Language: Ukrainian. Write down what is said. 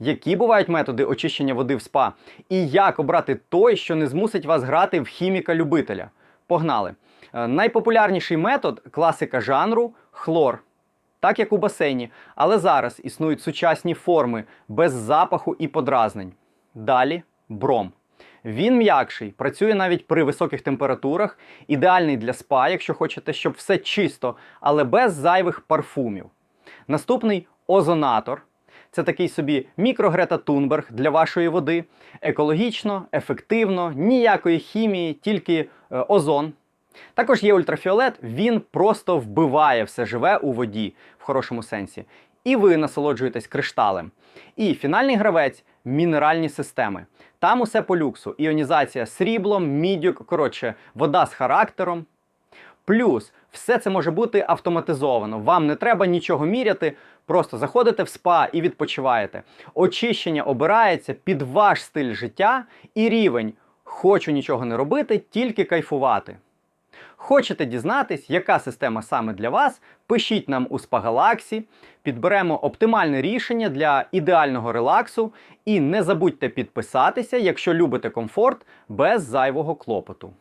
Які бувають методи очищення води в спа, і як обрати той, що не змусить вас грати в хіміка-любителя. Погнали! Е, Найпопулярніший метод класика жанру хлор, так як у басейні, але зараз існують сучасні форми без запаху і подразнень. Далі бром. Він м'якший, працює навіть при високих температурах, ідеальний для спа, якщо хочете, щоб все чисто, але без зайвих парфумів. Наступний озонатор. Це такий собі мікрогрета Тунберг для вашої води. Екологічно, ефективно, ніякої хімії, тільки е, озон. Також є ультрафіолет, він просто вбиває все живе у воді в хорошому сенсі. І ви насолоджуєтесь кришталем. І фінальний гравець мінеральні системи. Там усе по люксу: іонізація сріблом, міддю, коротше, вода з характером. Плюс все це може бути автоматизовано. Вам не треба нічого міряти, просто заходите в спа і відпочиваєте. Очищення обирається під ваш стиль життя і рівень. Хочу нічого не робити, тільки кайфувати. Хочете дізнатись, яка система саме для вас? Пишіть нам у Спагалаксі, підберемо оптимальне рішення для ідеального релаксу. І не забудьте підписатися, якщо любите комфорт без зайвого клопоту.